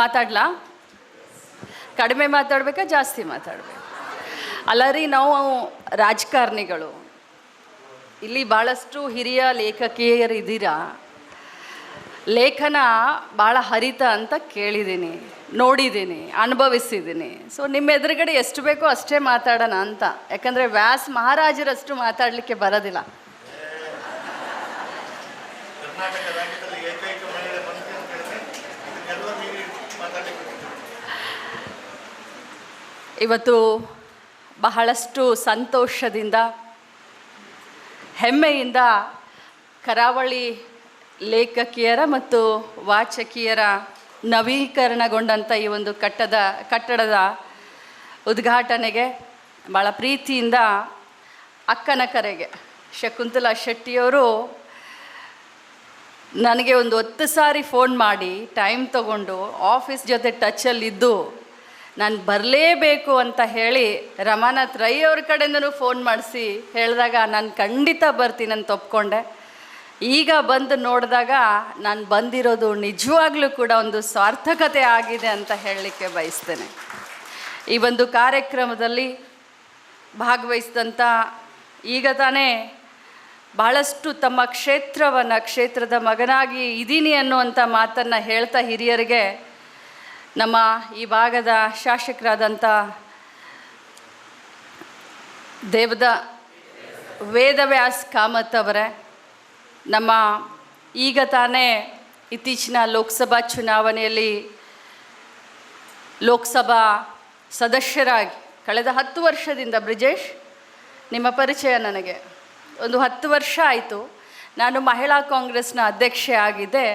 ಮಾತಾಡ್ಲಾ? ಕಡಿಮೆ ಮಾತಾಡ್ಬೇಕಾ, ಜಾಸ್ತಿ ಮಾತಾಡ್ಬೇಕು? ಅಲ್ಲ ರೀ, ನಾವು ರಾಜಕಾರಣಿಗಳು. ಇಲ್ಲಿ ಭಾಳಷ್ಟು ಹಿರಿಯ ಲೇಖಕಿಯರು ಇದ್ದೀರಾ ಲೇಖನ ಭಾಳ ಹರಿತ ಅಂತ ಕೇಳಿದ್ದೀನಿ, ನೋಡಿದ್ದೀನಿ, ಅನುಭವಿಸಿದ್ದೀನಿ. ಸೊ ನಿಮ್ಮ ಎದುರುಗಡೆ ಎಷ್ಟು ಬೇಕೋ ಅಷ್ಟೇ ಮಾತಾಡೋಣ ಅಂತ. ಯಾಕಂದರೆ ವ್ಯಾಸ್ ಮಹಾರಾಜರಷ್ಟು ಮಾತಾಡಲಿಕ್ಕೆ ಬರೋದಿಲ್ಲ ಕರ್ನಾಟಕ ರಾಜ್ಯದಲ್ಲಿ ಏಕೈಕ ಮಹಿಳೆ ಮಂತ್ರಿ ಅಂತ ಹೇಳಿದ್ರೆ ಇದನ್ನೆಲ್ಲ ಮೀರಿ ಮಾತಾಡಲಿಕ್ಕೆ ಇವತ್ತು ಬಹಳಷ್ಟು ಸಂತೋಷದಿಂದ, ಹೆಮ್ಮೆಯಿಂದ ಕರಾವಳಿ ಲೇಖಕಿಯರ ಮತ್ತು ವಾಚಕಿಯರ ನವೀಕರಣಗೊಂಡಂಥ ಈ ಒಂದು ಕಟ್ಟದ, ಕಟ್ಟಡದ ಉದ್ಘಾಟನೆಗೆ ಭಾಳ ಪ್ರೀತಿಯಿಂದ ಅಕ್ಕನ ಕರೆಗೆ ಶಕುಂತಲಾ ಶೆಟ್ಟಿಯವರು ನನಗೆ ಒಂದು ಹತ್ತು ಸಾರಿ ಫೋನ್ ಮಾಡಿ ಟೈಮ್ ತಗೊಂಡು ಆಫೀಸ್ ಜೊತೆ ಟಚಲ್ಲಿದ್ದು ನಾನು ಬರಲೇಬೇಕು ಅಂತ ಹೇಳಿ ರಮಾನಾಥ್ ರೈ ಅವ್ರ ಕಡೆಯಿಂದನೂ ಫೋನ್ ಮಾಡಿಸಿ ಹೇಳಿದಾಗ ನಾನು ಖಂಡಿತ ಬರ್ತೀನಿ ಅಂತ ಒಪ್ಕೊಂಡೆ. ಈಗ ಬಂದು ನೋಡಿದಾಗ ನಾನು ಬಂದಿರೋದು ನಿಜವಾಗ್ಲೂ ಕೂಡ ಒಂದು ಸಾರ್ಥಕತೆ ಆಗಿದೆ ಅಂತ ಹೇಳಲಿಕ್ಕೆ ಬಯಸ್ತೇನೆ. ಈ ಒಂದು ಕಾರ್ಯಕ್ರಮದಲ್ಲಿ ಭಾಗವಹಿಸಿದಂಥ ಈಗ ತಾನೇ ಭಾಳಷ್ಟು ತಮ್ಮ ಕ್ಷೇತ್ರವನ್ನು, ಕ್ಷೇತ್ರದ ಮಗನಾಗಿ ಇದ್ದೀನಿ ಅನ್ನುವಂಥ ಮಾತನ್ನು ಹೇಳ್ತಾ ಹಿರಿಯರಿಗೆ ನಮ್ಮ ಈ ಭಾಗದ ಶಾಸಕರಾದಂಥ ದೇವದ ವೇದವ್ಯಾಸ್ ಕಾಮತ್ ಅವರೇ, ನಮ್ಮ ಈಗ ತಾನೇ ಇತ್ತೀಚಿನ ಲೋಕಸಭಾ ಚುನಾವಣೆಯಲ್ಲಿ ಲೋಕಸಭಾ ಸದಸ್ಯರಾಗಿ, ಕಳೆದ ಹತ್ತು ವರ್ಷದಿಂದ ಬ್ರಿಜೇಶ್, ನಿಮ್ಮ ಪರಿಚಯ ನನಗೆ. ಒಂದು ಹತ್ತು ವರ್ಷ ಆಯಿತು. ನಾನು ಮಹಿಳಾ ಕಾಂಗ್ರೆಸ್ನ ಅಧ್ಯಕ್ಷೆ ಆಗಿದ್ದೆ.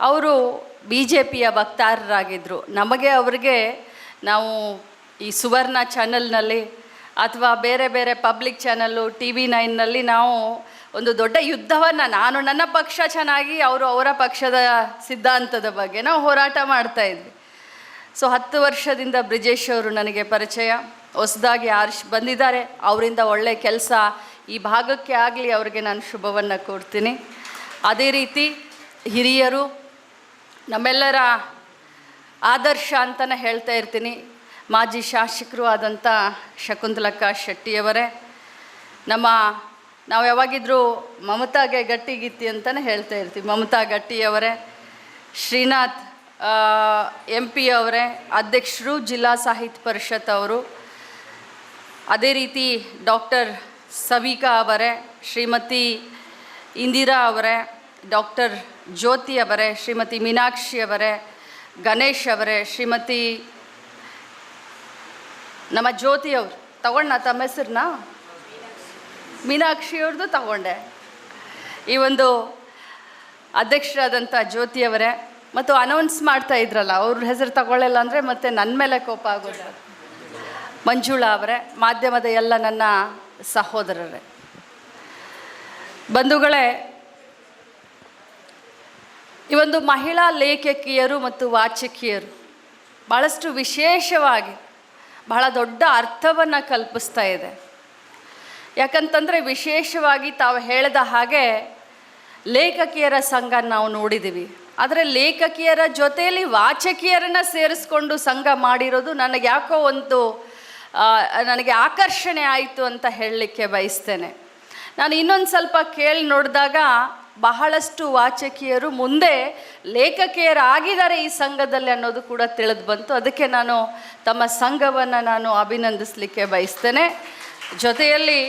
ಅವರು ಬಿ ಜೆ ಪಿಯ ಭಕ್ತಾರರಾಗಿದ್ದರು ನಮಗೆ ಅವರಿಗೆ ನಾವು ಈ ಸುವರ್ಣ ಚಾನಲ್ನಲ್ಲಿ ಅಥವಾ ಬೇರೆ ಬೇರೆ ಪಬ್ಲಿಕ್ ಚಾನಲ್ಲು ಟಿ ವಿ ನೈನ್ನಲ್ಲಿ ನಾವು ಒಂದು ದೊಡ್ಡ ಯುದ್ಧವನ್ನು ನಾನು ನನ್ನ ಪಕ್ಷ ಚೆನ್ನಾಗಿ, ಅವರು ಅವರ ಪಕ್ಷದ ಸಿದ್ಧಾಂತದ ಬಗ್ಗೆ ನಾವು ಹೋರಾಟ ಮಾಡ್ತಾ ಇದ್ವಿ. ಸೊ, ಹತ್ತು ವರ್ಷದಿಂದ ಬ್ರಿಜೇಶ್ ಅವರು ನನಗೆ ಪರಿಚಯ. ಹೊಸದಾಗಿ ಆರ್ಶ್ ಬಂದಿದ್ದಾರೆ. ಅವರಿಂದ ಒಳ್ಳೆ ಕೆಲಸ ಈ ಭಾಗಕ್ಕೆ ಆಗಲಿ, ಅವರಿಗೆ ನಾನು ಶುಭವನ್ನು ಕೊಡ್ತೀನಿ ಅದೇ ರೀತಿ ಹಿರಿಯರು ನಮ್ಮೆಲ್ಲರ ಆದರ್ಶ ಅಂತಲೇ ಹೇಳ್ತಾ ಇರ್ತೀನಿ. ಮಾಜಿ ಶಾಸಕರು ಆದಂಥ ಶಕುಂತಲಕ್ಕ ಶೆಟ್ಟಿಯವರೇ, ನಮ್ಮ ನಾವು ಯಾವಾಗಿದ್ದರೂ ಮಮತಾಗೆ ಗಟ್ಟಿ ಗಿತ್ತಿ ಅಂತಲೇ ಹೇಳ್ತಾ ಇರ್ತೀವಿ. ಮಮತಾ ಗಟ್ಟಿಯವರೇ, ಶ್ರೀನಾಥ್ ಎಂ ಪಿ ಅವರೇ, ಅಧ್ಯಕ್ಷರು ಜಿಲ್ಲಾ ಸಾಹಿತ್ಯ ಪರಿಷತ್ ಅವರು, ಅದೇ ರೀತಿ ಡಾಕ್ಟರ್ ಸವಿಕಾ ಅವರೇ, ಶ್ರೀಮತಿ ಇಂದಿರಾ ಅವರೇ, ಡಾಕ್ಟರ್ ಜ್ಯೋತಿ ಅವರೇ, ಶ್ರೀಮತಿ ಮೀನಾಕ್ಷಿ ಅವರೇ, ಗಣೇಶ್ ಅವರೇ, ಶ್ರೀಮತಿ ನಮ್ಮ ಜ್ಯೋತಿ ಅವರು. ತಗೊಂಡ ತಮ್ಮ ಹೆಸರನ್ನ? ಮೀನಾಕ್ಷಿ ಅವ್ರದ್ದು ತಗೊಂಡೆ. ಈ ಒಂದು ಅಧ್ಯಕ್ಷರಾದಂಥ ಜ್ಯೋತಿಯವರೇ ಮತ್ತು ಅನೌನ್ಸ್ ಮಾಡ್ತಾ ಇದ್ರಲ್ಲ, ಅವ್ರ ಹೆಸರು ತಗೊಳ್ಳಲ್ಲ ಅಂದರೆ ಮತ್ತೆ ನನ್ನ ಮೇಲೆ ಕೋಪ ಆಗೋದು. ಮಂಜುಳಾ ಅವರೇ, ಮಾಧ್ಯಮದ ಎಲ್ಲ ನನ್ನ ಸಹೋದರರೇ. ಬಂಧುಗಳೇ ಈ ಒಂದು ಮಹಿಳಾ ಲೇಖಕಿಯರು ಮತ್ತು ವಾಚಕಿಯರು ಭಾಳಷ್ಟು ವಿಶೇಷವಾಗಿ ಬಹಳ ದೊಡ್ಡ ಅರ್ಥವನ್ನು ಕಲ್ಪಿಸ್ತಾ ಇದೆ. ಯಾಕಂತಂದರೆ ವಿಶೇಷವಾಗಿ ತಾವು ಹೇಳಿದ ಹಾಗೆ ಲೇಖಕಿಯರ ಸಂಘ ನಾವು ನೋಡಿದ್ದೀವಿ ಆದರೆ ಲೇಖಕಿಯರ ಜೊತೆಯಲ್ಲಿ ವಾಚಕಿಯರನ್ನು ಸೇರಿಸ್ಕೊಂಡು ಸಂಘ ಮಾಡಿರೋದು ನನಗೆ ಯಾಕೋ ಒಂದು ನನಗೆ ಆಕರ್ಷಣೆ ಆಯಿತು ಅಂತ ಹೇಳಲಿಕ್ಕೆ ಬಯಸ್ತೇನೆ. ನಾನು ಇನ್ನೊಂದು ಸ್ವಲ್ಪ ಕೇಳಿ ನೋಡಿದಾಗ ಬಹಳಷ್ಟು ವಾಚಕಿಯರು ಮುಂದೆ ಲೇಖಕಿಯರಾಗಿದ್ದಾರೆ ಈ ಸಂಘದಲ್ಲಿ ಅನ್ನೋದು ಕೂಡ ತಿಳಿದು ಬಂತು. ಅದಕ್ಕೆ ನಾನು ತಮ್ಮ ಸಂಘವನ್ನು ನಾನು ಅಭಿನಂದಿಸಲಿಕ್ಕೆ ಬಯಸ್ತೇನೆ. ಜೊತೆಯಲ್ಲಿ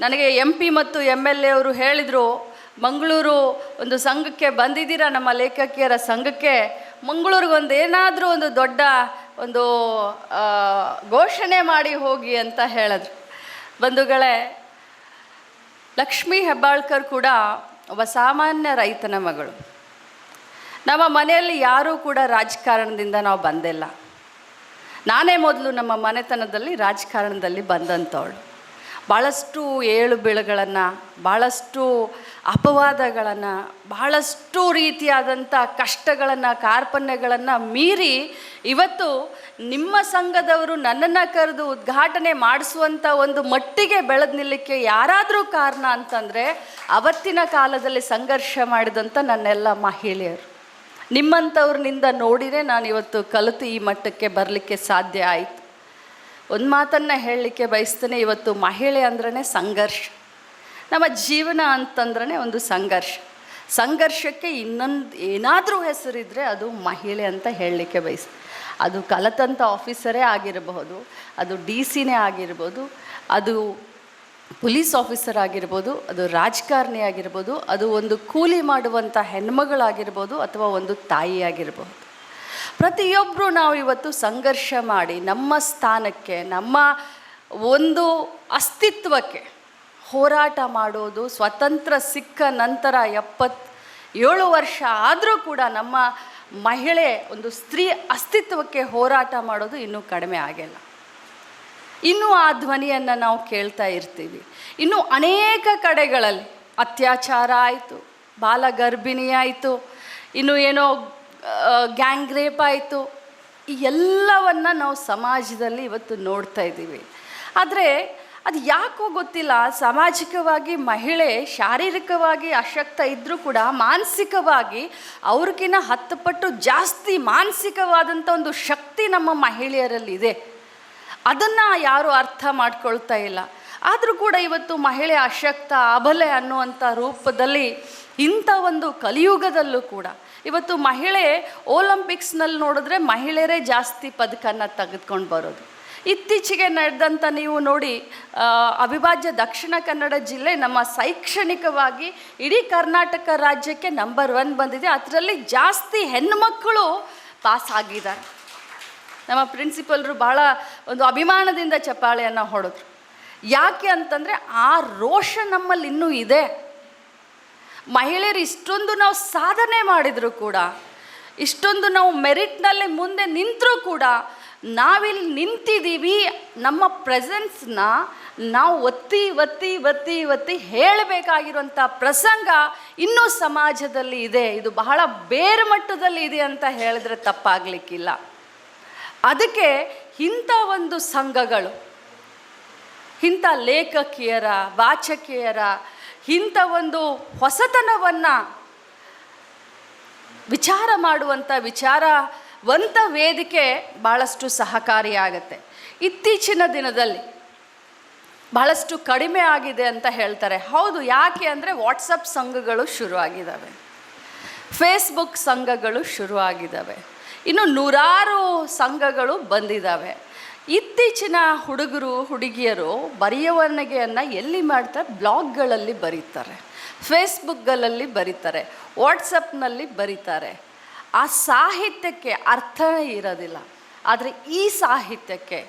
ನನಗೆ ಎಂ ಪಿ ಮತ್ತು ಎಂ ಎಲ್ ಎ ಅವರು ಹೇಳಿದರು, ಮಂಗಳೂರು ಒಂದು ಸಂಘಕ್ಕೆ ಬಂದಿದ್ದೀರಾ? ನಮ್ಮ ಲೇಖಕಿಯರ ಸಂಘಕ್ಕೆ ಮಂಗಳೂರಿಗೆ ಒಂದು ಏನಾದರೂ ಒಂದು ದೊಡ್ಡ ಒಂದು ಘೋಷಣೆ ಮಾಡಿ ಹೋಗಿ ಅಂತ ಹೇಳಿದ್ರು. ಬಂಧುಗಳೇ, ಲಕ್ಷ್ಮೀ ಹೆಬ್ಬಾಳ್ಕರ್ ಕೂಡ ಒಬ್ಬ ಸಾಮಾನ್ಯ ರೈತನ ಮಗಳು. ನಮ್ಮ ಮನೆಯಲ್ಲಿ ಯಾರೂ ಕೂಡ ರಾಜಕಾರಣದಿಂದ ನಾವು ಬಂದಿಲ್ಲ. ನಾನೇ ಮೊದಲು ನಮ್ಮ ಮನೆತನದಲ್ಲಿ ರಾಜಕಾರಣದಲ್ಲಿ ಬಂದಂಥವಳು ಭಾಳಷ್ಟು ಏಳು ಬೀಳುಗಳನ್ನು ಭಾಳಷ್ಟು ಅಪವಾದಗಳನ್ನು ಭಾಳಷ್ಟು ರೀತಿಯಾದಂಥ ಕಷ್ಟಗಳನ್ನು, ಕಾರ್ಪಣ್ಯಗಳನ್ನು ಮೀರಿ ಇವತ್ತು ನಿಮ್ಮ ಸಂಘದವರು ನನ್ನನ್ನು ಕರೆದು ಉದ್ಘಾಟನೆ ಮಾಡಿಸುವಂಥ ಒಂದು ಮಟ್ಟಿಗೆ ಬೆಳೆದು ನಿಲ್ಲಕ್ಕೆ ಯಾರಾದರೂ ಕಾರಣ ಅಂತಂದರೆ ಅವತ್ತಿನ ಕಾಲದಲ್ಲಿ ಸಂಘರ್ಷ ಮಾಡಿದಂಥ ನನ್ನೆಲ್ಲ ಮಹಿಳೆಯರು. ನಿಮ್ಮಂಥವ್ರನಿಂದ ನೋಡಿದರೆ ನಾನು ಇವತ್ತು ಕಲಿತು ಈ ಮಟ್ಟಕ್ಕೆ ಬರಲಿಕ್ಕೆ ಸಾಧ್ಯ ಆಯಿತು. ಒಂದು ಮಾತನ್ನು ಹೇಳಲಿಕ್ಕೆ ಬಯಸ್ತೇನೆ. ಇವತ್ತು ಮಹಿಳೆ ಅಂದ್ರೇ ಸಂಘರ್ಷ. ನಮ್ಮ ಜೀವನ ಅಂತಂದ್ರೆ ಒಂದು ಸಂಘರ್ಷ. ಸಂಘರ್ಷಕ್ಕೆ ಇನ್ನೊಂದು ಏನಾದರೂ ಹೆಸರಿದ್ರೆ ಅದು ಮಹಿಳೆ ಅಂತ ಹೇಳಲಿಕ್ಕೆ ಬಯಸ್, ಅದು ಕಲತಂಥ ಆಫೀಸರೇ ಆಗಿರಬಹುದು, ಅದು ಡಿ ಸಿನೇ ಆಗಿರ್ಬೋದು ಅದು ಪೊಲೀಸ್ ಆಫೀಸರ್ ಆಗಿರ್ಬೋದು ಅದು ರಾಜಕಾರಣಿ ಆಗಿರ್ಬೋದು ಅದು ಒಂದು ಕೂಲಿ ಮಾಡುವಂಥ ಹೆಣ್ಮಗಳಾಗಿರ್ಬೋದು ಅಥವಾ ಒಂದು ತಾಯಿ ಆಗಿರ್ಬೋದು ಪ್ರತಿಯೊಬ್ಬರು ನಾವು ಇವತ್ತು ಸಂಘರ್ಷ ಮಾಡಿ ನಮ್ಮ ಸ್ಥಾನಕ್ಕೆ, ನಮ್ಮ ಒಂದು ಅಸ್ತಿತ್ವಕ್ಕೆ ಹೋರಾಟ ಮಾಡೋದು, ಸ್ವತಂತ್ರ ಸಿಕ್ಕ ನಂತರ ಎಪ್ಪತ್ ಏಳು ವರ್ಷ ಆದರೂ ಕೂಡ ನಮ್ಮ ಮಹಿಳೆ ಒಂದು ಸ್ತ್ರೀ ಅಸ್ತಿತ್ವಕ್ಕೆ ಹೋರಾಟ ಮಾಡೋದು ಇನ್ನೂ ಕಡಿಮೆ ಆಗಿಲ್ಲ. ಇನ್ನೂ ಆ ಧ್ವನಿಯನ್ನು ನಾವು ಕೇಳ್ತಾ ಇರ್ತೀವಿ. ಇನ್ನು ಅನೇಕ ಕಡೆಗಳಲ್ಲಿ ಅತ್ಯಾಚಾರ ಆಯಿತು, ಬಾಲಗರ್ಭಿಣಿ ಆಯಿತು, ಇನ್ನು ಏನೋ ಗ್ಯಾಂಗ್ ರೇಪ್ ಆಯಿತು. ಈ ಎಲ್ಲವನ್ನು ನಾವು ಸಮಾಜದಲ್ಲಿ ಇವತ್ತು ನೋಡ್ತಾ ಇದ್ದೀವಿ. ಆದರೆ ಅದು ಯಾಕೋ ಗೊತ್ತಿಲ್ಲ, ಸಾಮಾಜಿಕವಾಗಿ ಮಹಿಳೆ ಶಾರೀರಿಕವಾಗಿ ಅಶಕ್ತ ಇದ್ದರೂ ಕೂಡ ಮಾನಸಿಕವಾಗಿ ಅವ್ರಿಗಿನ್ನ ಹತ್ತು ಪಟ್ಟು ಜಾಸ್ತಿ ಮಾನಸಿಕವಾದಂಥ ಒಂದು ಶಕ್ತಿ ನಮ್ಮ ಮಹಿಳೆಯರಲ್ಲಿದೆ. ಅದನ್ನು ಯಾರು ಅರ್ಥ ಮಾಡ್ಕೊಳ್ತಾ ಇಲ್ಲ. ಆದರೂ ಕೂಡ ಇವತ್ತು ಮಹಿಳೆ ಅಶಕ್ತ, ಅಬಲೆ ಅನ್ನುವಂಥ ರೂಪದಲ್ಲಿ ಇಂಥ ಒಂದು ಕಲಿಯುಗದಲ್ಲೂ ಕೂಡ ಇವತ್ತು ಮಹಿಳೆ ಒಲಂಪಿಕ್ಸ್ನಲ್ಲಿ ನೋಡಿದ್ರೆ ಮಹಿಳೆಯರೇ ಜಾಸ್ತಿ ಪದಕನ ತೆಗೆದುಕೊಂಡು ಬರೋದು. ಇತ್ತೀಚೆಗೆ ನಡೆದಂಥ ನೀವು ನೋಡಿ ಅವಿಭಾಜ್ಯ ದಕ್ಷಿಣ ಕನ್ನಡ ಜಿಲ್ಲೆ ನಮ್ಮ ಶೈಕ್ಷಣಿಕವಾಗಿ ಇಡೀ ಕರ್ನಾಟಕ ರಾಜ್ಯಕ್ಕೆ ನಂಬರ್ ಒನ್ ಬಂದಿದೆ. ಅದರಲ್ಲಿ ಜಾಸ್ತಿ ಹೆಣ್ಣುಮಕ್ಕಳು ಪಾಸ್ ಆಗಿದ್ದಾರೆ. ನಮ್ಮ ಪ್ರಿನ್ಸಿಪಲ್ರು ಭಾಳ ಒಂದು ಅಭಿಮಾನದಿಂದ ಚಪ್ಪಾಳೆಯನ್ನು ಹೊಡೆದ್ರು. ಯಾಕೆ ಅಂತಂದರೆ ಆ ರೋಷ ನಮ್ಮಲ್ಲಿ ಇನ್ನೂ ಇದೆ. ಮಹಿಳೆಯರು ಇಷ್ಟೊಂದು ನಾವು ಸಾಧನೆ ಮಾಡಿದರೂ ಕೂಡ, ಇಷ್ಟೊಂದು ನಾವು ಮೆರಿಟ್ನಲ್ಲಿ ಮುಂದೆ ನಿಂತರೂ ಕೂಡ ನಾವಿಲ್ಲಿ ನಿಂತಿದ್ದೀವಿ, ನಮ್ಮ ಪ್ರೆಸೆನ್ಸ್ನ ನಾವು ಒತ್ತಿ ಒತ್ತಿ ಒತ್ತಿ ಒತ್ತಿ ಹೇಳಬೇಕಾಗಿರುವಂಥ ಪ್ರಸಂಗ ಇನ್ನೂ ಸಮಾಜದಲ್ಲಿ ಇದೆ. ಇದು ಬಹಳ ಬೇರೆ ಮಟ್ಟದಲ್ಲಿ ಇದೆ ಅಂತ ಹೇಳಿದ್ರೆ ತಪ್ಪಾಗಲಿಕ್ಕಿಲ್ಲ. ಅದಕ್ಕೆ ಇಂಥ ಒಂದು ಸಂಘಗಳು, ಇಂಥ ಲೇಖಕಿಯರ, ವಾಚಕಿಯರ ಇಂಥ ಒಂದು ಹೊಸತನವನ್ನು ವಿಚಾರ ಮಾಡುವಂಥ ವಿಚಾರವಂತ ವೇದಿಕೆ ಭಾಳಷ್ಟು ಸಹಕಾರಿಯಾಗತ್ತೆ. ಇತ್ತೀಚಿನ ದಿನದಲ್ಲಿ ಬಹಳಷ್ಟು ಕಡಿಮೆ ಆಗಿದೆ ಅಂತ ಹೇಳ್ತಾರೆ. ಹೌದು, ಯಾಕೆ ಅಂದರೆ ವಾಟ್ಸಪ್ ಸಂಘಗಳು ಶುರುವಾಗಿದ್ದಾವೆ ಫೇಸ್ಬುಕ್ ಸಂಘಗಳು ಶುರುವಾಗಿದ್ದಾವೆ ಇನ್ನು ನೂರಾರು ಸಂಘಗಳು ಬಂದಿದ್ದಾವೆ ಇತ್ತೀಚಿನ ಹುಡುಗರು, ಹುಡುಗಿಯರು ಬರೆಯುವಣಿಗೆಯನ್ನು ಎಲ್ಲಿ ಮಾಡ್ತಾರೆ? ಬ್ಲಾಗ್ಗಳಲ್ಲಿ ಬರೀತಾರೆ. ಫೇಸ್ಬುಕ್ಗಳಲ್ಲಿ ಬರೀತಾರೆ. ವಾಟ್ಸಪ್ನಲ್ಲಿ ಬರೀತಾರೆ. ಆ ಸಾಹಿತ್ಯಕ್ಕೆ ಅರ್ಥ ಇರೋದಿಲ್ಲ. ಆದರೆ ಈ ಸಾಹಿತ್ಯಕ್ಕೆ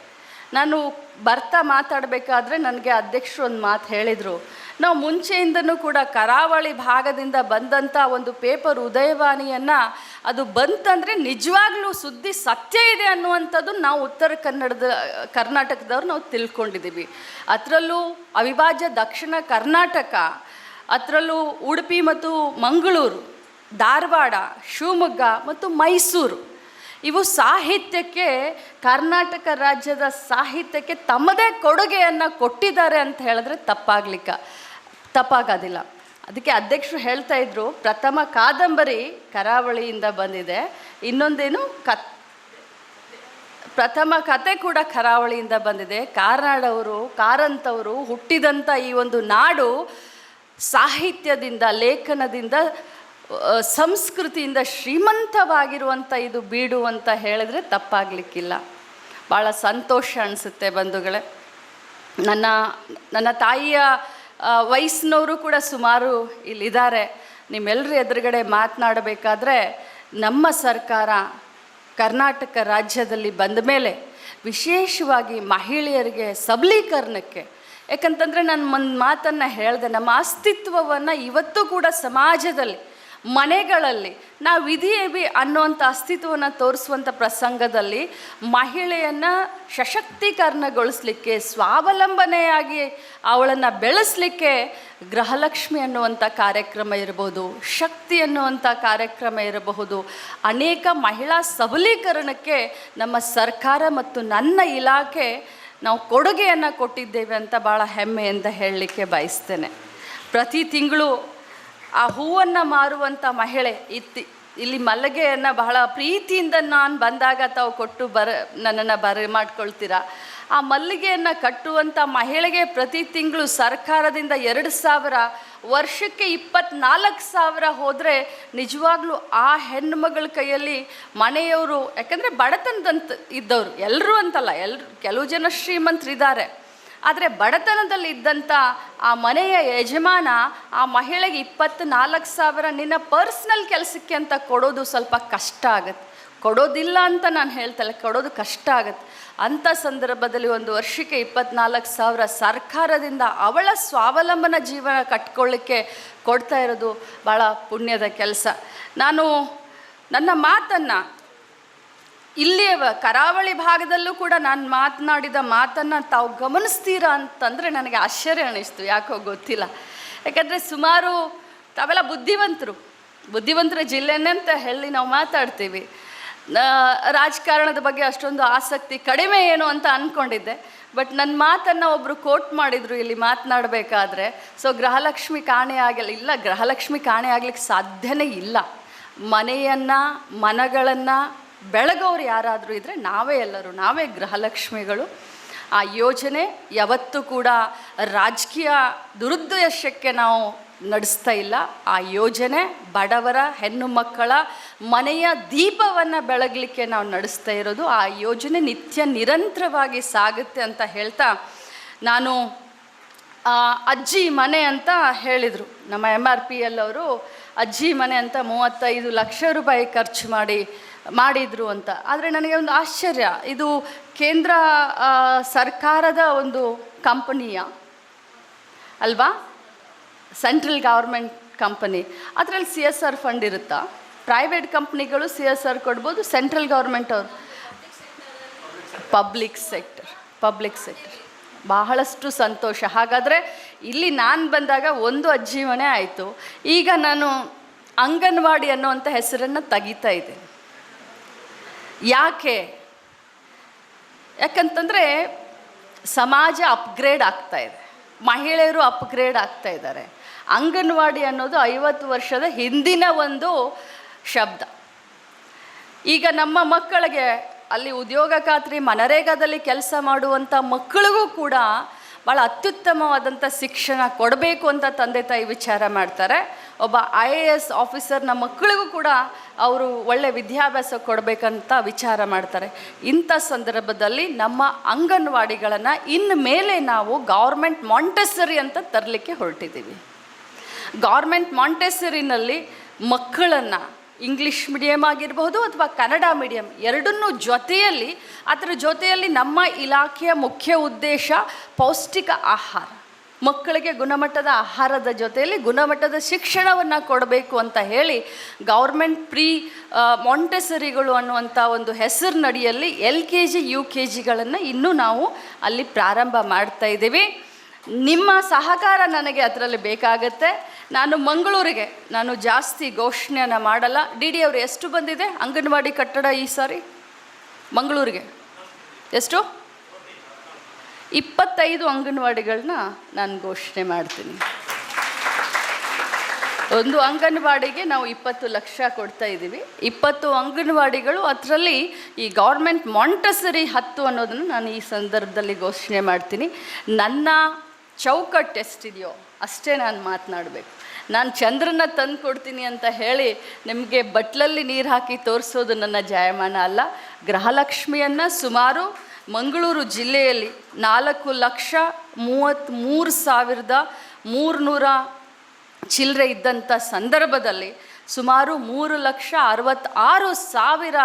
ನಾನು ಬರ್ತಾ ಮಾತಾಡಬೇಕಾದ್ರೆ ನನಗೆ ಅಧ್ಯಕ್ಷರು ಒಂದು ಮಾತು ಹೇಳಿದರು. ನಾವು ಮುಂಚೆಯಿಂದನೂ ಕೂಡ ಕರಾವಳಿ ಭಾಗದಿಂದ ಬಂದಂಥ ಒಂದು ಪೇಪರ್ ಉದಯವಾಣಿಯನ್ನು ಅದು ಬಂತಂದರೆ ನಿಜವಾಗ್ಲೂ ಸುದ್ದಿ ಸತ್ಯ ಇದೆ ಅನ್ನುವಂಥದ್ದು ನಾವು ಉತ್ತರ ಕನ್ನಡದ, ಕರ್ನಾಟಕದವ್ರು ನಾವು ತಿಳ್ಕೊಂಡಿದ್ದೀವಿ. ಅದರಲ್ಲೂ ಅವಿಭಾಜ್ಯ ದಕ್ಷಿಣ ಕರ್ನಾಟಕ, ಅದರಲ್ಲೂ ಉಡುಪಿ ಮತ್ತು ಮಂಗಳೂರು, ಧಾರವಾಡ, ಶಿವಮೊಗ್ಗ ಮತ್ತು ಮೈಸೂರು. ಇವು ಸಾಹಿತ್ಯಕ್ಕೆ, ಕರ್ನಾಟಕ ರಾಜ್ಯದ ಸಾಹಿತ್ಯಕ್ಕೆ ತಮ್ಮದೇ ಕೊಡುಗೆಯನ್ನು ಕೊಟ್ಟಿದ್ದಾರೆ ಅಂತ ಹೇಳಿದ್ರೆ ತಪ್ಪಾಗ್ಲಿಕ್ಕ. ತಪ್ಪಾಗೋದಿಲ್ಲ. ಅದಕ್ಕೆ ಅಧ್ಯಕ್ಷರು ಹೇಳ್ತಾ ಇದ್ರು, ಪ್ರಥಮ ಕಾದಂಬರಿ ಕರಾವಳಿಯಿಂದ ಬಂದಿದೆ. ಇನ್ನೊಂದೇನು ಕತ್ ಪ್ರಥಮ ಕತೆ ಕೂಡ ಕರಾವಳಿಯಿಂದ ಬಂದಿದೆ. ಕಾರ್ನಾಡವರು, ಕಾರಂತವರು ಹುಟ್ಟಿದಂಥ ಈ ಒಂದು ನಾಡು ಸಾಹಿತ್ಯದಿಂದ, ಲೇಖನದಿಂದ ಸಂಸ್ಕೃತಿಯಿಂದ ಶ್ರೀಮಂತವಾಗಿರುವಂಥ ಇದು ಬೀಡು ಅಂತ ಹೇಳಿದ್ರೆ ತಪ್ಪಾಗಲಿಕ್ಕಿಲ್ಲ. ಭಾಳ ಸಂತೋಷ ಅನಿಸುತ್ತೆ ಬಂಧುಗಳೇ. ನನ್ನ ನನ್ನ ತಾಯಿಯ ವಯಸ್ಸಿನವರು ಕೂಡ ಸುಮಾರು ಇಲ್ಲಿದ್ದಾರೆ. ನಿಮ್ಮೆಲ್ಲರ ಎದುರುಗಡೆ ಮಾತನಾಡಬೇಕಾದ್ರೆ ನಮ್ಮ ಸರ್ಕಾರ ಕರ್ನಾಟಕ ರಾಜ್ಯದಲ್ಲಿ ಬಂದ ಮೇಲೆ ವಿಶೇಷವಾಗಿ ಮಹಿಳೆಯರಿಗೆ ಸಬಲೀಕರಣಕ್ಕೆ, ಯಾಕಂತಂದರೆ ನಾನು ಒಂದು ಮಾತನ್ನು ಹೇಳಿದೆ, ನಮ್ಮ ಅಸ್ತಿತ್ವವನ್ನು ಇವತ್ತು ಕೂಡ ಸಮಾಜದಲ್ಲಿ ಮನೆಗಳಲ್ಲಿ ನಾವು ಇದೀವಿ ಅನ್ನುವಂಥ ಅಸ್ತಿತ್ವವನ್ನು ತೋರಿಸುವಂಥ ಪ್ರಸಂಗದಲ್ಲಿ ಮಹಿಳೆಯನ್ನು ಸಶಕ್ತೀಕರಣಗೊಳಿಸ್ಲಿಕ್ಕೆ, ಸ್ವಾವಲಂಬನೆಯಾಗಿ ಅವಳನ್ನು ಬೆಳೆಸಲಿಕ್ಕೆ ಗೃಹಲಕ್ಷ್ಮಿ ಅನ್ನುವಂಥ ಕಾರ್ಯಕ್ರಮ ಇರಬಹುದು ಶಕ್ತಿ ಅನ್ನುವಂಥ ಕಾರ್ಯಕ್ರಮ ಇರಬಹುದು. ಅನೇಕ ಮಹಿಳಾ ಸಬಲೀಕರಣಕ್ಕೆ ನಮ್ಮ ಸರ್ಕಾರ ಮತ್ತು ನನ್ನ ಇಲಾಖೆ ನಾವು ಕೊಡುಗೆಯನ್ನು ಕೊಟ್ಟಿದ್ದೇವೆ ಅಂತ ಭಾಳ ಹೆಮ್ಮೆಯಿಂದ ಹೇಳಲಿಕ್ಕೆ ಬಯಸ್ತೇನೆ. ಪ್ರತಿ ತಿಂಗಳು ಆ ಹೂವನ್ನು ಮಾರುವಂಥ ಮಹಿಳೆ ಇತ್ತಿ, ಇಲ್ಲಿ ಮಲ್ಲಿಗೆಯನ್ನು ಬಹಳ ಪ್ರೀತಿಯಿಂದ ನಾನು ಬಂದಾಗ ತಾವು ಕೊಟ್ಟು ಬರ, ನನ್ನನ್ನು ಬರ ಮಾಡ್ಕೊಳ್ತೀರಾ? ಆ ಮಲ್ಲಿಗೆಯನ್ನು ಕಟ್ಟುವಂಥ ಮಹಿಳೆಗೆ ಪ್ರತಿ ತಿಂಗಳು ಸರ್ಕಾರದಿಂದ ಎರಡು ಸಾವಿರ, ವರ್ಷಕ್ಕೆ ಇಪ್ಪತ್ನಾಲ್ಕು ಸಾವಿರ ಹೋದರೆ ನಿಜವಾಗ್ಲೂ ಆ ಹೆಣ್ಮಗಳ ಕೈಯಲ್ಲಿ ಮನೆಯವರು, ಯಾಕಂದರೆ ಬಡತನದಂತ ಇದ್ದವರು ಎಲ್ಲರೂ ಅಂತಲ್ಲ, ಎಲ್ರು, ಕೆಲವು ಜನ ಶ್ರೀಮಂತರಿದ್ದಾರೆ. ಆದರೆ ಬಡತನದಲ್ಲಿ ಇದ್ದಂಥ ಆ ಮನೆಯ ಯಜಮಾನ ಆ ಮಹಿಳೆಗೆ ಇಪ್ಪತ್ನಾಲ್ಕು ಸಾವಿರ ನಿನ್ನ ಪರ್ಸ್ನಲ್ ಕೆಲಸಕ್ಕೆ ಅಂತ ಕೊಡೋದು ಸ್ವಲ್ಪ ಕಷ್ಟ ಆಗುತ್ತೆ. ಕೊಡೋದಿಲ್ಲ ಅಂತ ನಾನು ಹೇಳ್ತಾಳೆ ಕೊಡೋದು ಕಷ್ಟ ಆಗುತ್ತೆ. ಅಂಥ ಸಂದರ್ಭದಲ್ಲಿ ಒಂದು ವರ್ಷಕ್ಕೆ ಇಪ್ಪತ್ನಾಲ್ಕು ಸಾವಿರ ಸರ್ಕಾರದಿಂದ ಅವಳ ಸ್ವಾವಲಂಬನ ಜೀವನ ಕಟ್ಕೊಳ್ಳಿಕ್ಕೆ ಕೊಡ್ತಾ ಇರೋದು ಭಾಳ ಪುಣ್ಯದ ಕೆಲಸ. ನಾನು ನನ್ನ ಮಾತನ್ನು ಇಲ್ಲಿಯ ವ- ಕರಾವಳಿ ಭಾಗದಲ್ಲೂ ಕೂಡ ನಾನು ಮಾತನಾಡಿದ ಮಾತನ್ನು ತಾವು ಗಮನಿಸ್ತೀರಾ ಅಂತಂದರೆ ನನಗೆ ಆಶ್ಚರ್ಯ ಅನ್ನಿಸ್ತು, ಯಾಕೋ ಗೊತ್ತಿಲ್ಲ. ಯಾಕಂದರೆ ಸುಮಾರು ತಾವೆಲ್ಲ ಬುದ್ಧಿವಂತರು, ಬುದ್ಧಿವಂತರ ಜಿಲ್ಲೆನೇ ಅಂತ ಹೇಳಿ ನಾವು ಮಾತಾಡ್ತೀವಿ. ರಾಜಕಾರಣದ ಬಗ್ಗೆ ಅಷ್ಟೊಂದು ಆಸಕ್ತಿ ಕಡಿಮೆ ಏನು ಅಂತ ಅಂದ್ಕೊಂಡಿದ್ದೆ ಬಟ್ ನನ್ನ ಮಾತನ್ನು ಒಬ್ಬರು ಕೋಟ್ ಮಾಡಿದರು ಇಲ್ಲಿ ಮಾತನಾಡಬೇಕಾದ್ರೆ, ಸೊ ಗೃಹಲಕ್ಷ್ಮಿ ಕಾಣೆ ಆಗಲಿ, ಇಲ್ಲ ಗೃಹಲಕ್ಷ್ಮಿ ಕಾಣೆ ಆಗ್ಲಿಕ್ಕೆ ಸಾಧ್ಯನೇ ಇಲ್ಲ. ಮನೆಯನ್ನು, ಮನಗಳನ್ನು ಬೆಳಗೋರು ಯಾರಾದರೂ ಇದ್ದರೆ ನಾವೇ ಎಲ್ಲರೂ, ನಾವೇ ಗೃಹಲಕ್ಷ್ಮಿಗಳು. ಆ ಯೋಜನೆ ಯಾವತ್ತೂ ಕೂಡ ರಾಜಕೀಯ ದುರುದ್ದೇಶಕ್ಕೆ ನಾವು ನಡೆಸ್ತಾ ಇಲ್ಲ. ಆ ಯೋಜನೆ ಬಡವರ, ಹೆಣ್ಣು ಮಕ್ಕಳ ಮನೆಯ ದೀಪವನ್ನು ಬೆಳಗಲಿಕ್ಕೆ ನಾವು ನಡೆಸ್ತಾ ಇರೋದು. ಆ ಯೋಜನೆ ನಿತ್ಯ ನಿರಂತರವಾಗಿ ಸಾಗುತ್ತೆ ಅಂತ ಹೇಳ್ತಾ ನಾನು ಅಜ್ಜಿ ಮನೆ ಅಂತ ಹೇಳಿದರು. ನಮ್ಮ ಎಂ ಆರ್ ಪಿ ಎಲ್ ಅವರು ಅಜ್ಜಿ ಮನೆ ಅಂತ ಮೂವತ್ತೈದು ಲಕ್ಷ ರೂಪಾಯಿ ಖರ್ಚು ಮಾಡಿ ಮಾಡಿದರು ಅಂತ. ಆದರೆ ನನಗೆ ಒಂದು ಆಶ್ಚರ್ಯ. ಇದು ಕೇಂದ್ರ ಸರ್ಕಾರದ ಒಂದು ಕಂಪನಿಯ? ಅಲ್ವಾ? Central government company. ಅದರಲ್ಲಿ ಸಿ ಎಸ್ ಆರ್ ಫಂಡ್ ಇರುತ್ತಾ? ಪ್ರೈವೇಟ್ ಕಂಪ್ನಿಗಳು ಸಿ ಎಸ್ ಆರ್ ಕೊಡ್ಬೋದು, ಸೆಂಟ್ರಲ್ ಗೌರ್ಮೆಂಟ್ ಅವರು. Public sector public sector. ಬಹಳಷ್ಟು ಸಂತೋಷ. ಹಾಗಾದರೆ ಇಲ್ಲಿ ನಾನು ಬಂದಾಗ ಒಂದು ಅಜ್ಜೀವನೇ ಆಯಿತು. ಈಗ ನಾನು ಅಂಗನವಾಡಿ ಅನ್ನೋವಂಥ ಹೆಸರನ್ನು ತೆಗಿತಾ ಇದ್ದೇನೆ. ಯಾಕೆ? ಯಾಕಂತಂದರೆ ಸಮಾಜ ಅಪ್ಗ್ರೇಡ್ ಆಗ್ತಾ ಇದೆ. ಮಹಿಳೆಯರು ಅಪ್ಗ್ರೇಡ್ ಆಗ್ತಾ ಇದ್ದಾರೆ. ಅಂಗನವಾಡಿ ಅನ್ನೋದು ಐವತ್ತು ವರ್ಷದ ಹಿಂದಿನ ಒಂದು ಶಬ್ದ. ಈಗ ನಮ್ಮ ಮಕ್ಕಳಿಗೆ ಅಲ್ಲಿ ಉದ್ಯೋಗ ಖಾತ್ರಿ, ಮನರೇಗಾದಲ್ಲಿ ಕೆಲಸ ಮಾಡುವಂಥ ಮಕ್ಕಳಿಗೂ ಕೂಡ ಭಾಳ ಅತ್ಯುತ್ತಮವಾದಂಥ ಶಿಕ್ಷಣ ಕೊಡಬೇಕು ಅಂತ ತಂದೆ ತಾಯಿ ವಿಚಾರ ಮಾಡ್ತಾರೆ. ಒಬ್ಬ ಐ ಎ ಎಸ್ ಆಫೀಸರ್ನ ಮಕ್ಕಳಿಗೂ ಕೂಡ ಅವರು ಒಳ್ಳೆ ವಿದ್ಯಾಭ್ಯಾಸ ಕೊಡಬೇಕಂತ ವಿಚಾರ ಮಾಡ್ತಾರೆ. ಇಂಥ ಸಂದರ್ಭದಲ್ಲಿ ನಮ್ಮ ಅಂಗನವಾಡಿಗಳನ್ನು ಇನ್ನು ಮೇಲೆ ನಾವು ಗೌರ್ಮೆಂಟ್ ಮಾಂಟೆಸರಿ ಅಂತ ತರಲಿಕ್ಕೆ ಹೊರಟಿದ್ದೀವಿ. ಗೌರ್ಮೆಂಟ್ ಮಾಂಟೆಸರಿನಲ್ಲಿ ಮಕ್ಕಳನ್ನು ಇಂಗ್ಲೀಷ್ ಮೀಡಿಯಮ್ ಆಗಿರಬಹುದು ಅಥವಾ ಕನ್ನಡ ಮೀಡಿಯಮ್ ಎರಡನ್ನೂ ಜೊತೆಯಲ್ಲಿ, ಅದರ ಜೊತೆಯಲ್ಲಿ ನಮ್ಮ ಇಲಾಖೆಯ ಮುಖ್ಯ ಉದ್ದೇಶ ಪೌಷ್ಟಿಕ ಆಹಾರ. ಮಕ್ಕಳಿಗೆ ಗುಣಮಟ್ಟದ ಆಹಾರದ ಜೊತೆಯಲ್ಲಿ ಗುಣಮಟ್ಟದ ಶಿಕ್ಷಣವನ್ನು ಕೊಡಬೇಕು ಅಂತ ಹೇಳಿ ಗೌರ್ಮೆಂಟ್ ಪ್ರೀ ಮೊಂಟೆಸರಿಗಳು ಅನ್ನುವಂಥ ಒಂದು ಹೆಸರಿನಡಿಯಲ್ಲಿ L K G, U K ಜಿಗಳನ್ನು ಇನ್ನೂ ನಾವು ಅಲ್ಲಿ ಪ್ರಾರಂಭ ಮಾಡ್ತಾ ಇದ್ದೀವಿ. ನಿಮ್ಮ ಸಹಕಾರ ನನಗೆ ಅದರಲ್ಲಿ ಬೇಕಾಗತ್ತೆ. ನಾನು ಮಂಗಳೂರಿಗೆ, ನಾನು ಜಾಸ್ತಿ ಘೋಷಣೆಯನ್ನು ಮಾಡಲ್ಲ. ಡಿ ಡಿ ಅವರು, ಎಷ್ಟು ಬಂದಿದೆ? ಅಂಗನವಾಡಿ ಕಟ್ಟಡ ಈ ಸಾರಿ? ಮಂಗಳೂರಿಗೆ. ಎಷ್ಟು? ಇಪ್ಪತ್ತೈದು ಅಂಗನವಾಡಿಗಳನ್ನ ನಾನು ಘೋಷಣೆ ಮಾಡ್ತೀನಿ. ಒಂದು ಅಂಗನವಾಡಿಗೆ ನಾವು ಇಪ್ಪತ್ತು ಲಕ್ಷ ಕೊಡ್ತಾ ಇದ್ದೀವಿ. ಇಪ್ಪತ್ತು ಅಂಗನವಾಡಿಗಳು ಅದರಲ್ಲಿ ಈ ಗೌರ್ಮೆಂಟ್ ಮಾಂಟಸರಿ ಹತ್ತು ಅನ್ನೋದನ್ನು ನಾನು ಈ ಸಂದರ್ಭದಲ್ಲಿ ಘೋಷಣೆ ಮಾಡ್ತೀನಿ. ನನ್ನ ಚೌಕಟ್ಟು ಎಷ್ಟಿದೆಯೋ ಅಷ್ಟೇ ನಾನು ಮಾತನಾಡಬೇಕು. ನಾನು ಚಂದ್ರನ ತಂದು ಕೊಡ್ತೀನಿ ಅಂತ ಹೇಳಿ ನಿಮಗೆ ಬಟ್ಲಲ್ಲಿ ನೀರು ಹಾಕಿ ತೋರಿಸೋದು ನನ್ನ ಜಾಯಮಾನ ಅಲ್ಲ. ಗೃಹಲಕ್ಷ್ಮಿಯನ್ನು ಸುಮಾರು ಮಂಗಳೂರು ಜಿಲ್ಲೆಯಲ್ಲಿ ನಾಲ್ಕು ಲಕ್ಷ ಮೂವತ್ತ್ಮೂರು ಸಾವಿರದ ಮೂರುನೂರ ಚಿಲ್ಲರೆ ಇದ್ದಂಥ ಸಂದರ್ಭದಲ್ಲಿ ಸುಮಾರು ಮೂರು ಲಕ್ಷ ಅರವತ್ತಾರು ಸಾವಿರ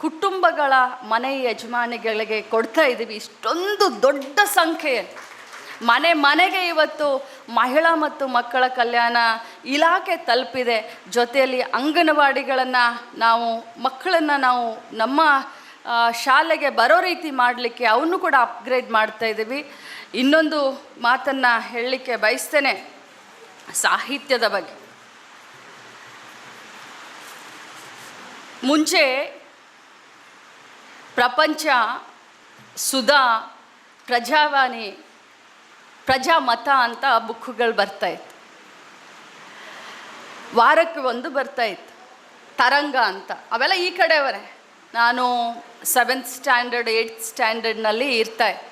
ಕುಟುಂಬಗಳ ಮನೆ ಯಜಮಾನಿಗಳಿಗೆ ಕೊಡ್ತಾ ಇದ್ದೀವಿ. ಇಷ್ಟೊಂದು ದೊಡ್ಡ ಸಂಖ್ಯೆಯಲ್ಲಿ. ಮನೆ ಮನೆಗೆ ಇವತ್ತು ಮಹಿಳಾ ಮತ್ತು ಮಕ್ಕಳ ಕಲ್ಯಾಣ ಇಲಾಖೆ ತಲುಪಿದೆ. ಜೊತೆಯಲ್ಲಿ ಅಂಗನವಾಡಿಗಳನ್ನು ನಾವು ಮಕ್ಕಳನ್ನು ನಾವು ನಮ್ಮ ಶಾಲೆಗೆ ಬರೋ ರೀತಿ ಮಾಡಲಿಕ್ಕೆ ಅವನು ಕೂಡ ಅಪ್ಗ್ರೇಡ್ ಮಾಡ್ತಾ ಇದ್ದೀವಿ. ಇನ್ನೊಂದು ಮಾತನ್ನು ಹೇಳಲಿಕ್ಕೆ ಬಯಸ್ತೇನೆ, ಸಾಹಿತ್ಯದ ಬಗ್ಗೆ. ಮುಂಚೆ ಪ್ರಪಂಚ, ಸುಧಾ, ಪ್ರಜಾವಾಣಿ, ಪ್ರಜಾಮತ ಅಂತ ಬುಕ್ಗಳು ಬರ್ತಾ ಇತ್ತು. ವಾರಕ್ಕೆ ಒಂದು ಬರ್ತಾ ಇತ್ತು. ತರಂಗ ಅಂತ. ಅವೆಲ್ಲ ಈ ಕಡೆಯವರೇ. ನಾನು ಸೆವೆಂತ್ ಸ್ಟ್ಯಾಂಡರ್ಡ್ ಏಯ್ತ್ ಸ್ಟ್ಯಾಂಡರ್ಡ್ನಲ್ಲಿ ಇರ್ತಾ ಇದ್ದೆ.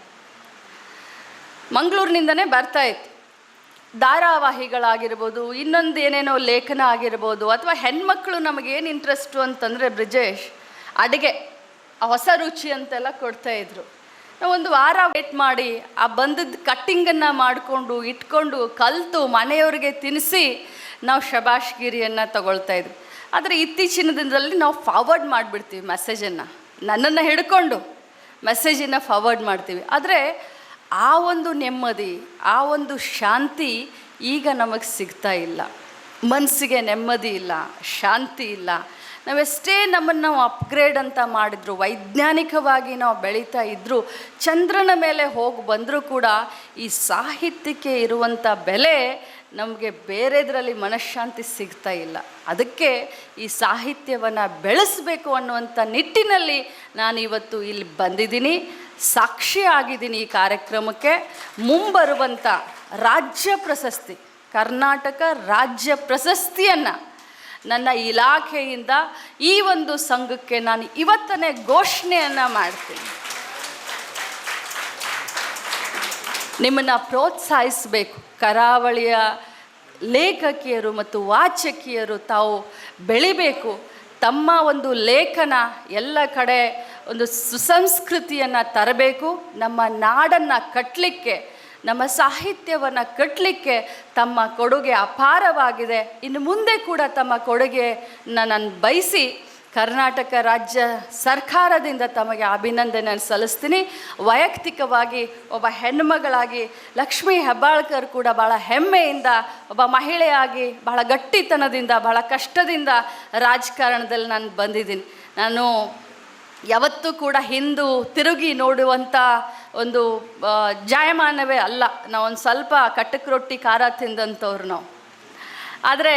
ಮಂಗಳೂರಿನಿಂದನೇ ಬರ್ತಾ ಇತ್ತು ಧಾರಾವಾಹಿಗಳಾಗಿರ್ಬೋದು, ಇನ್ನೊಂದು ಏನೇನೋ ಲೇಖನ ಆಗಿರ್ಬೋದು, ಅಥವಾ ಹೆಣ್ಮಕ್ಳು ನಮಗೇನು ಇಂಟ್ರೆಸ್ಟು ಅಂತಂದರೆ ಬ್ರಿಜೇಶ್, ಅಡುಗೆ, ಆ ಹೊಸ ರುಚಿ ಅಂತೆಲ್ಲ ಕೊಡ್ತಾ ಇದ್ರು. ಒಂದು ವಾರ ವೇಟ್ ಮಾಡಿ, ಆ ಬಂದದ್ದು ಕಟ್ಟಿಂಗನ್ನು ಮಾಡಿಕೊಂಡು, ಇಟ್ಕೊಂಡು ಕಲಿತು ಮನೆಯವ್ರಿಗೆ ತಿನ್ನಿಸಿ ನಾವು ಶಬಾಷ್ಗಿರಿಯನ್ನು ತಗೊಳ್ತಾ ಇದ್ವಿ. ಆದರೆ ಇತ್ತೀಚಿನ ದಿನದಲ್ಲಿ ನಾವು ಫಾರ್ವರ್ಡ್ ಮಾಡಿಬಿಡ್ತೀವಿ ಮೆಸೇಜನ್ನು ನನ್ನನ್ನು ಹಿಡ್ಕೊಂಡು ಮೆಸೇಜನ್ನು ಫಾರ್ವರ್ಡ್ ಮಾಡ್ತೀವಿ. ಆದರೆ ಆ ಒಂದು ನೆಮ್ಮದಿ, ಆ ಒಂದು ಶಾಂತಿ ಈಗ ನಮಗೆ ಸಿಗ್ತಾ ಇಲ್ಲ. ಮನಸ್ಸಿಗೆ ನೆಮ್ಮದಿ ಇಲ್ಲ, ಶಾಂತಿ ಇಲ್ಲ. ನಾವೆಷ್ಟೇ ನಮ್ಮನ್ನು ನಾವು ಅಪ್ಗ್ರೇಡ್ ಅಂತ ಮಾಡಿದ್ರು, ವೈಜ್ಞಾನಿಕವಾಗಿ ನಾವು ಬೆಳೀತಾ ಇದ್ದರೂ ಚಂದ್ರನ ಮೇಲೆ ಹೋಗಿ ಬಂದರೂ ಕೂಡ ಈ ಸಾಹಿತ್ಯಕ್ಕೆ ಇರುವಂಥ ಬೆಲೆ ನಮಗೆ ಬೇರೆದರಲ್ಲಿ ಮನಃಶಾಂತಿ ಸಿಗ್ತಾ ಇಲ್ಲ. ಅದಕ್ಕೆ ಈ ಸಾಹಿತ್ಯವನ್ನು ಬೆಳೆಸಬೇಕು ಅನ್ನುವಂಥ ನಿಟ್ಟಿನಲ್ಲಿ ನಾನು ಇವತ್ತು ಇಲ್ಲಿ ಬಂದಿದ್ದೀನಿ. ಸಾಕ್ಷಿ ಆಗಿದ್ದೀನಿ ಈ ಕಾರ್ಯಕ್ರಮಕ್ಕೆ. ಮುಂಬರುವಂಥ ರಾಜ್ಯ ಪ್ರಶಸ್ತಿ, ಕರ್ನಾಟಕ ರಾಜ್ಯ ಪ್ರಶಸ್ತಿಯನ್ನು ನನ್ನ ಇಲಾಖೆಯಿಂದ ಈ ಒಂದು ಸಂಘಕ್ಕೆ ನಾನು ಇವತ್ತನೇ ಘೋಷಣೆಯನ್ನು ಮಾಡ್ತೀನಿ. ನಿಮ್ಮನ್ನು ಪ್ರೋತ್ಸಾಹಿಸಬೇಕು. ಕರಾವಳಿಯ ಲೇಖಕಿಯರು ಮತ್ತು ವಾಚಕಿಯರು ತಾವು ಬೆಳಿಬೇಕು. ತಮ್ಮ ಒಂದು ಲೇಖನ ಎಲ್ಲ ಕಡೆ ಒಂದು ಸುಸಂಸ್ಕೃತಿಯನ್ನು ತರಬೇಕು. ನಮ್ಮ ನಾಡನ್ನು ಕಟ್ಟಲಿಕ್ಕೆ ನಮ್ಮ ಸಾಹಿತ್ಯವನ್ನು ಕಟ್ಟಲಿಕ್ಕೆ ತಮ್ಮ ಕೊಡುಗೆ ಅಪಾರವಾಗಿದೆ. ಇನ್ನು ಮುಂದೆ ಕೂಡ ತಮ್ಮ ಕೊಡುಗೆ ನಾನು ಬಯಸಿ ಕರ್ನಾಟಕ ರಾಜ್ಯ ಸರ್ಕಾರದಿಂದ ತಮಗೆ ಅಭಿನಂದನೆ ಸಲ್ಲಿಸ್ತೀನಿ. ವೈಯಕ್ತಿಕವಾಗಿ ಒಬ್ಬ ಹೆಣ್ಣುಮಗಳಾಗಿ ಲಕ್ಷ್ಮೀ ಹೆಬ್ಬಾಳ್ಕರ್ ಕೂಡ ಭಾಳ ಹೆಮ್ಮೆಯಿಂದ, ಒಬ್ಬ ಮಹಿಳೆಯಾಗಿ ಬಹಳ ಗಟ್ಟಿತನದಿಂದ, ಬಹಳ ಕಷ್ಟದಿಂದ ರಾಜಕಾರಣದಲ್ಲಿ ನಾನು ಬಂದಿದ್ದೀನಿ. ನಾನು ಯಾವತ್ತೂ ಕೂಡ ಹಿಂದೂ ತಿರುಗಿ ನೋಡುವಂಥ ಒಂದು ಜಾಯಮಾನವೇ ಅಲ್ಲ. ನಾವೊಂದು ಸ್ವಲ್ಪ ಕಟ್ಟಕ್ಕೆ ರೊಟ್ಟಿ ಖಾರ ತಿಂದಂಥವ್ರು ನಾವು. ಆದರೆ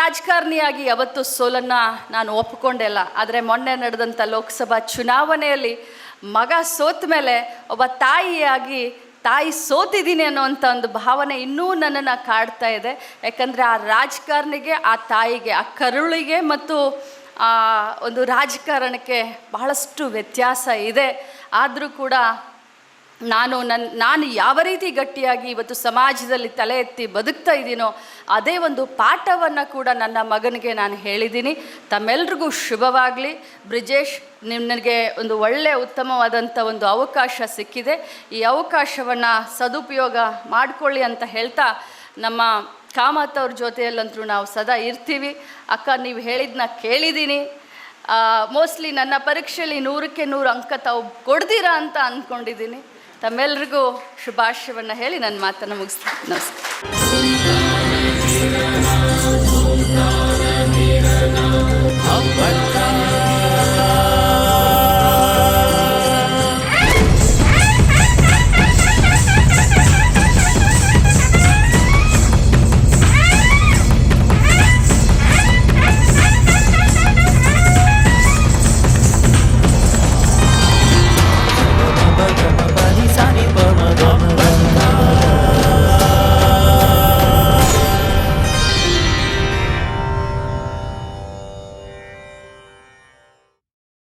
ರಾಜಕಾರಣಿಯಾಗಿ ಯಾವತ್ತೂ ಸೋಲನ್ನು ನಾನು ಒಪ್ಪಿಕೊಂಡಿಲ್ಲ. ಆದರೆ ಮೊನ್ನೆ ನಡೆದಂಥ ಲೋಕಸಭಾ ಚುನಾವಣೆಯಲ್ಲಿ ಮಗ ಸೋತ ಮೇಲೆ ಒಬ್ಬ ತಾಯಿಯಾಗಿ ತಾಯಿ ಸೋತಿದ್ದೀನಿ ಅನ್ನೋವಂಥ ಒಂದು ಭಾವನೆ ಇನ್ನೂ ನನ್ನನ್ನು ಕಾಡ್ತಾ ಇದೆ. ಯಾಕಂದರೆ ಆ ರಾಜಕಾರಣಿಗೆ, ಆ ತಾಯಿಗೆ, ಆ ಕರುಳಿಗೆ ಮತ್ತು ಒಂದು ರಾಜಕಾರಣಕ್ಕೆ ಬಹಳಷ್ಟು ವ್ಯತ್ಯಾಸ ಇದೆ. ಆದರೂ ಕೂಡ ನಾನು ನನ್ನ ನಾನು ಯಾವ ರೀತಿ ಗಟ್ಟಿಯಾಗಿ ಇವತ್ತು ಸಮಾಜದಲ್ಲಿ ತಲೆ ಎತ್ತಿ ಬದುಕ್ತಾ ಇದ್ದೀನೋ ಅದೇ ಒಂದು ಪಾಠವನ್ನು ಕೂಡ ನನ್ನ ಮಗನಿಗೆ ನಾನು ಹೇಳಿದ್ದೀನಿ. ತಮ್ಮೆಲ್ರಿಗೂ ಶುಭವಾಗಲಿ. ಬ್ರಿಜೇಶ್ ನಿಮಗೆ ಒಂದು ಒಳ್ಳೆಯ ಉತ್ತಮವಾದಂಥ ಒಂದು ಅವಕಾಶ ಸಿಕ್ಕಿದೆ. ಈ ಅವಕಾಶವನ್ನು ಸದುಪಯೋಗ ಮಾಡಿಕೊಳ್ಳಿ ಅಂತ ಹೇಳ್ತಾ ನಮ್ಮ ಕಾಮತ್ ಅವ್ರ ಜೊತೆಯಲ್ಲಂತೂ ನಾವು ಸದಾ ಇರ್ತೀವಿ. ಅಕ್ಕ, ನೀವು ಹೇಳಿದ್ನ ಕೇಳಿದ್ದೀನಿ. ಮೋಸ್ಟ್ಲಿ ನನ್ನ ಪರೀಕ್ಷೆಯಲ್ಲಿ ನೂರಕ್ಕೆ ನೂರು ಅಂಕ ತಾವು ಕೊಡ್ತೀರಾ ಅಂತ ಅಂದ್ಕೊಂಡಿದ್ದೀನಿ. ತಮ್ಮೆಲ್ರಿಗೂ ಶುಭಾಶಯವನ್ನು ಹೇಳಿ ನನ್ನ ಮಾತನ್ನು ಮುಗಿಸ್ತೀನಿ. ನಮಸ್ಕಾರ.